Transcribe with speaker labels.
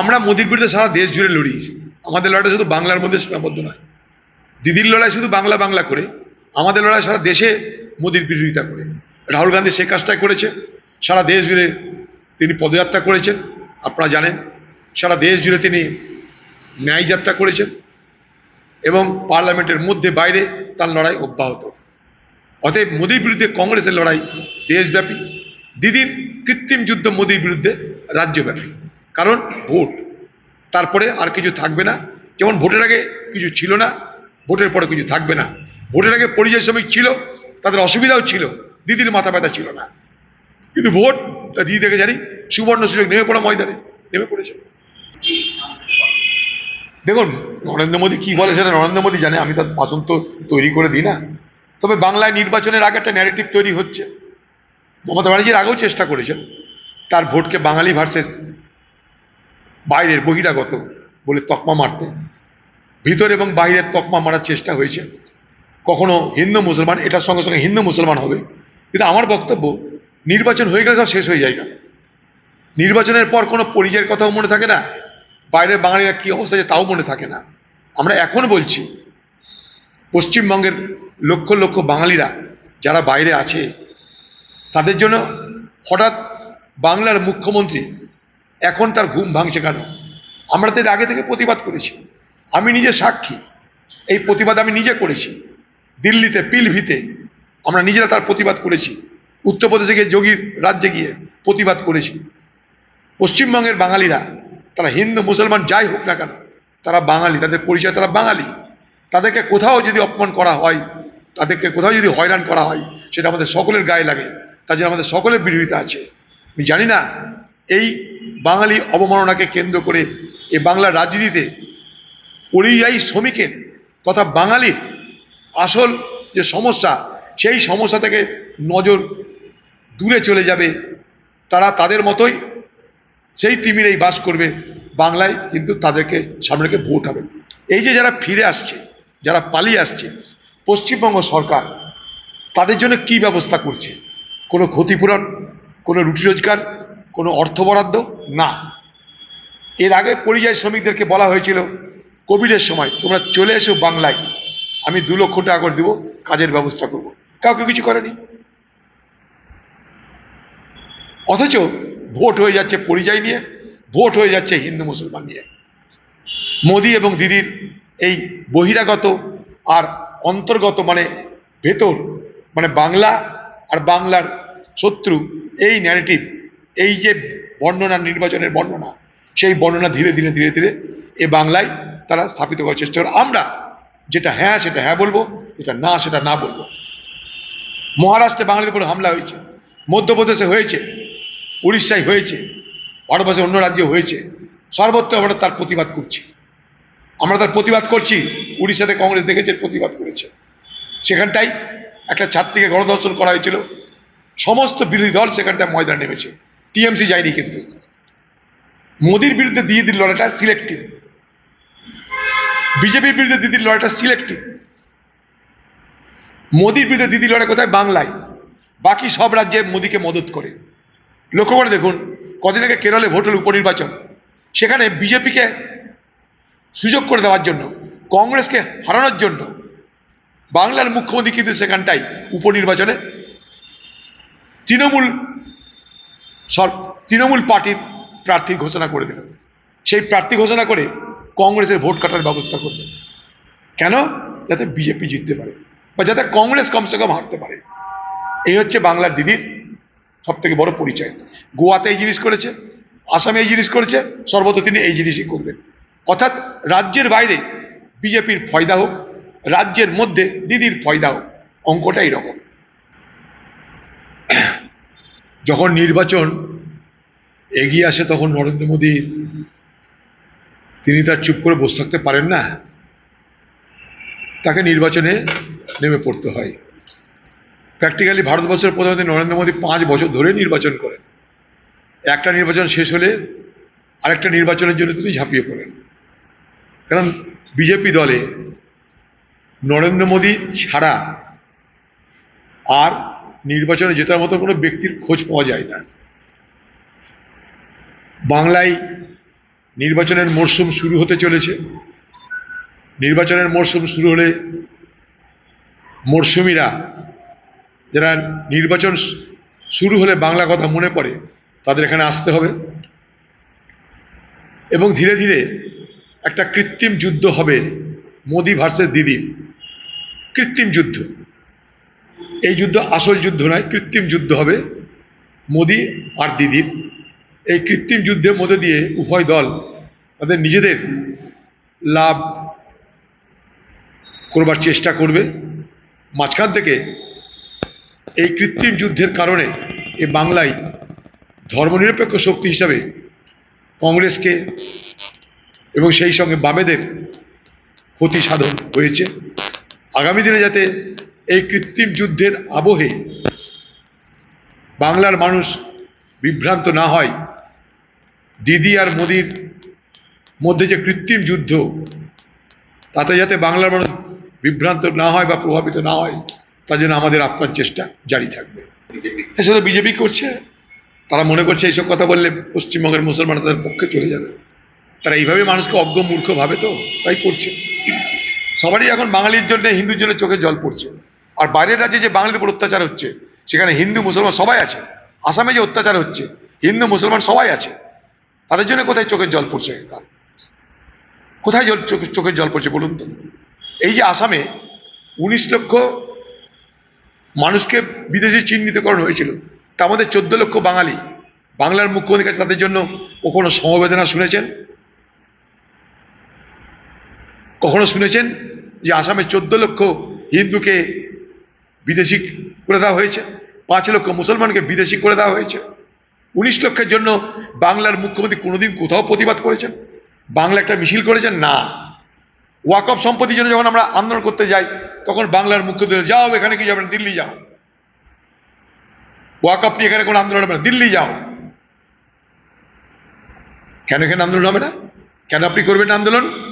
Speaker 1: আমরা মোদির বিরুদ্ধে সারা দেশ জুড়ে লড়ি। আমাদের লড়াই শুধু বাংলার মধ্যে সীমাবদ্ধ নয়। দিদির লড়াই শুধু বাংলা বাংলা করে, আমাদের লড়াই সারা দেশে মোদির বিরোধিতা করে। রাহুল গান্ধী সে কাজটাই করেছে, সারা দেশ জুড়ে তিনি পদযাত্রা করেছেন, আপনারা জানেন। সারা দেশ জুড়ে তিনি ন্যায় যাত্রা করেছেন এবং পার্লামেন্টের মধ্যে বাইরে তার লড়াই অব্যাহত। অতএব মোদির বিরুদ্ধে কংগ্রেসের লড়াই দেশব্যাপী। দিদির কৃত্রিম যুদ্ধ মোদির বিরুদ্ধে রাজ্যব্যাপী। কারণ ভোট। তারপরে আর কিছু থাকবে না। যেমন ভোটের আগে কিছু ছিল না, ভোটের পরে কিছু থাকবে না। ভোটের আগে পরিযায়ী শ্রমিক ছিল, তাদের অসুবিধাও ছিল, দিদির মাথা ব্যথা ছিল না। কিন্তু ভোট দিদি থেকে জানি, সুবর্ণ সুযোগ নেমে পড়া ময়দানে, নেমে পড়েছে। দেখুন, নরেন্দ্র মোদী কী বলে সেটা নরেন্দ্র মোদী জানে, আমি তার ভাষণ তো তৈরি করে দিই না। তবে বাংলায় নির্বাচনের আগে একটা ন্যারেটিভ তৈরি হচ্ছে। মমতা ব্যানার্জির আগেও চেষ্টা করেছেন, তার ভোটকে বাঙালি ভার্সেস বাইরের বহিরাগত বলে তকমা মারতে। ভিতর এবং বাইরের তকমা মারার চেষ্টা হয়েছে। কখনো হিন্দু মুসলমান, এটার সঙ্গে সঙ্গে হিন্দু মুসলমান হবে। কিন্তু আমার বক্তব্য, নির্বাচন হয়ে গেলে সব শেষ হয়ে যায় নির্বাচনের পর কোনো পরিচয়ের কথাও মনে থাকে না? বাইরের বাঙালিরা কী অবস্থা আছে তাও মনে থাকে না? আমরা এখন বলছি, পশ্চিমবঙ্গের লক্ষ লক্ষ বাঙালিরা যারা বাইরে আছে, তাদের জন্য হঠাৎ বাংলার মুখ্যমন্ত্রী এখন তার ঘুম ভাঙছে কেন? আমরা তো আগে থেকে প্রতিবাদ করেছি। আমি নিজে সাক্ষী। এই প্রতিবাদ আমি নিজে করেছি। দিল্লিতে, পিলভিতে আমরা নিজেরা তার প্রতিবাদ করেছি। উত্তরপ্রদেশে গিয়ে যোগীর রাজ্যে গিয়ে প্রতিবাদ করেছি। পশ্চিমবঙ্গের বাঙালিরা, তারা হিন্দু, মুসলমান, যাই হোক না কেন, তারা বাঙালি, তাদের পরিচয় তারা বাঙালি। তাদেরকে কোথাও যদি অপমান করা হয়, তাদেরকে কোথাও যদি হয়রান করা হয়, সেটা আমাদের সকলের গায়ে লাগে। তার জন্য আমাদের সকলের বিরোধিতা আছে। আমি জানি না, এই বাঙালি অবমাননাকে কেন্দ্র করে এ বাংলার রাজনীতিতে পরিযায়ী শ্রমিকের তথা বাঙালির আসল যে সমস্যা, সেই সমস্যা থেকে নজর দূরে চলে যাবে। তারা তাদের মতোই সেই তিমিরেই বাস করবে। বাংলায় কিন্তু তাদেরকে সামনে রেখে ভোট হবে। এই যে যারা ফিরে আসছে, যারা পালিয়ে আসছে, পশ্চিমবঙ্গ সরকার, তাদের জন্য কি ব্যবস্থা করছে? কোনো ক্ষতিপূরণ? কোনো রুটি রোজগার? কোনো অর্থ বরাদ্দ? না। এর আগে পরিযায়ী শ্রমিকদেরকে বলা হয়েছিল, কোভিডের সময় তোমরা চলে এসো বাংলায়, আমি দু লক্ষ টাকা করে দেবো, কাজের ব্যবস্থা করব। কাউকে কিছু করেনি। অথচ ভোট হয়ে যাচ্ছে পরিযায়ী নিয়ে, ভোট হয়ে যাচ্ছে হিন্দু মুসলমান নিয়ে। মোদি এবং দিদির এই বহিরাগত আর অন্তর্গত মানে ভেতর মানে বাংলা আর বাংলার শত্রু, এই ন্যারেটিভ এই যে বর্ণনা, নির্বাচনের বর্ণনা, সেই বর্ণনা ধীরে ধীরে ধীরে ধীরে এ বাংলায় তারা স্থাপিত করার চেষ্টা করে আমরা যেটা হ্যাঁ সেটা হ্যাঁ বলব, যেটা না, সেটা না বলব। মহারাষ্ট্রে বাঙালিদের উপর হামলা হয়েছে, মধ্যপ্রদেশে হয়েছে, উড়িষ্যায় হয়েছে, ভারতবর্ষে অন্য রাজ্যে হয়েছে। সর্বত্র আমরা তার প্রতিবাদ করছি। আমরা তার প্রতিবাদ করছি। উড়িষ্যাতে কংগ্রেস দেখেছে, প্রতিবাদ করেছে। সেখানটাই একটা ছাত্রীকে গণধর্ষণ করা হয়েছিল। সমস্ত বিরোধী দল সেখানটায় ময়দানে নেমেছে। টিএমসি যায়নি কিন্তু। মোদির বিরুদ্ধে দিয়ে দিল লড়াইটা সিলেক্টিভ। বিজেপির বিরুদ্ধে দিদির লড়াইটা সিলেক্টিভ। মোদির বিরুদ্ধে দিদির লড়াই কোথায়? বাংলায়। বাকি সব রাজ্যে মোদিকে মদত করে। লক্ষ্য করে দেখুন, কদিন আগে কেরলে ভোট হল উপনির্বাচন। সেখানে বিজেপিকে সুযোগ করে দেওয়ার জন্য, কংগ্রেসকে হারানোর জন্য বাংলার মুখ্যমন্ত্রী কিন্তু সেখানটাই উপনির্বাচনে। তৃণমূল সর তৃণমূল পার্টির প্রার্থী ঘোষণা করে দিল। সেই প্রার্থী ঘোষণা করে কংগ্রেসের ভোট কাটার ব্যবস্থা করবে। কেন? যাতে বিজেপি জিততে পারে বা যাতে কংগ্রেস কমসে কম হারতে পারে। এই হচ্ছে বাংলার দিদির সব থেকে বড় পরিচয়। গোয়াতে এই জিনিস করেছে, আসামে এই জিনিস করেছে, সর্বত্র তিনি এই জিনিসই করবেন। অর্থাৎ রাজ্যের বাইরে বিজেপির ফয়দা হোক, রাজ্যের মধ্যে দিদির ফয়দা হোক অঙ্কটা এইরকম যখন নির্বাচন এগিয়ে আসে, তখন নরেন্দ্র মোদী, তিনি তার চুপ করে বসে থাকতে পারেন না। তাকে নির্বাচনে নেমে পড়তে হয়। প্র্যাকটিক্যালি ভারতবর্ষের প্রধানমন্ত্রী নরেন্দ্র মোদী পাঁচ বছর ধরে নির্বাচন করেন। একটা নির্বাচন শেষ হলে আরেকটা নির্বাচনের জন্য তিনি ঝাঁপিয়ে পড়েন। কারণ বিজেপি দলে নরেন্দ্র মোদী ছাড়া আর নির্বাচনে জেতার মতো কোনো ব্যক্তির খোঁজ পাওয়া যায় না। বাংলায় নির্বাচনের মরশুম শুরু হতে চলেছে। নির্বাচনের মরশুম শুরু হলে মরশুমিরা যারা নির্বাচন শুরু হলে বাংলা কথা মনে পড়ে, তাদের এখানে আসতে হবে। এবং ধীরে ধীরে একটা কৃত্রিম যুদ্ধ হবে মোদি ভার্সেস দিদির। কৃত্রিম যুদ্ধ। এই যুদ্ধ আসল যুদ্ধ নয়, কৃত্রিম যুদ্ধ হবে মোদি আর দিদির। এই কৃত্রিম যুদ্ধের মধ্যে দিয়ে উভয় দল তাদের নিজেদের লাভ করবার চেষ্টা করবে। মাঝখান থেকে এই কৃত্রিম যুদ্ধের কারণে এ বাংলায় ধর্মনিরপেক্ষ শক্তি হিসাবে কংগ্রেসকে এবং সেই সঙ্গে বামেদের ক্ষতি সাধন হয়েছে। আগামী দিনে যাতে এই কৃত্রিম যুদ্ধের আবহে বাংলার মানুষ বিভ্রান্ত না হয়। দিদি আর মোদির মধ্যে যে কৃত্রিম যুদ্ধ, তাতে যাতে বাংলার মানুষ বিভ্রান্ত না হয় বা প্রভাবিত না হয়, তার জন্য আমাদের আপ্রাণ চেষ্টা জারি থাকবে। এসে বিজেপি করছে, তারা মনে করছে এইসব কথা বললে পশ্চিমবঙ্গের মুসলমান তাদের পক্ষে চলে যাবে। তারা এইভাবে মানুষকে অজ্ঞ মূর্খ ভাবে তো, তাই করছে। সবারই এখন বাঙালির জন্য, হিন্দুর জন্য চোখে জল পড়ছে। আর বাইরের রাজ্যে যে বাঙালির উপর অত্যাচার হচ্ছে, সেখানে হিন্দু, মুসলমান সবাই আছে। আসামে যে অত্যাচার হচ্ছে, হিন্দু, মুসলমান সবাই আছে। তাদের জন্য কোথায় চোখের জল পড়ছে? কোথায় জল চোখে চোখের জল পড়ছে বলুন তো? এই যে আসামে উনিশ লক্ষ মানুষকে বিদেশে চিহ্নিতকরণ হয়েছিল তার মধ্যে চোদ্দ লক্ষ বাঙালি বাংলার মুখ্যমন্ত্রীর কাছে তাদের জন্য কখনো সমবেদনা শুনেছেন? কখনো শুনেছেন যে আসামে চোদ্দ লক্ষ হিন্দুকে বিদেশি করে দেওয়া হয়েছে। পাঁচ লক্ষ মুসলমানকে বিদেশি করে দেওয়া হয়েছে। উনিশ লক্ষের জন্য বাংলার মুখ্যমন্ত্রী কোনোদিন কোথাও প্রতিবাদ করেছেন? বাংলা একটা মিছিল করেছেন? না। ওয়াকফ সম্পত্তির জন্য যখন আমরা আন্দোলন করতে যাই, তখন বাংলার মুখ্যমন্ত্রী যাও এখানে কি যাবেন দিল্লি যাও। ওয়াকফ নিয়ে এখানে কোনো আন্দোলন হবে না। দিল্লি যাও। কেন এখানে আন্দোলন হবে না? কেন আপনি করবেন আন্দোলন?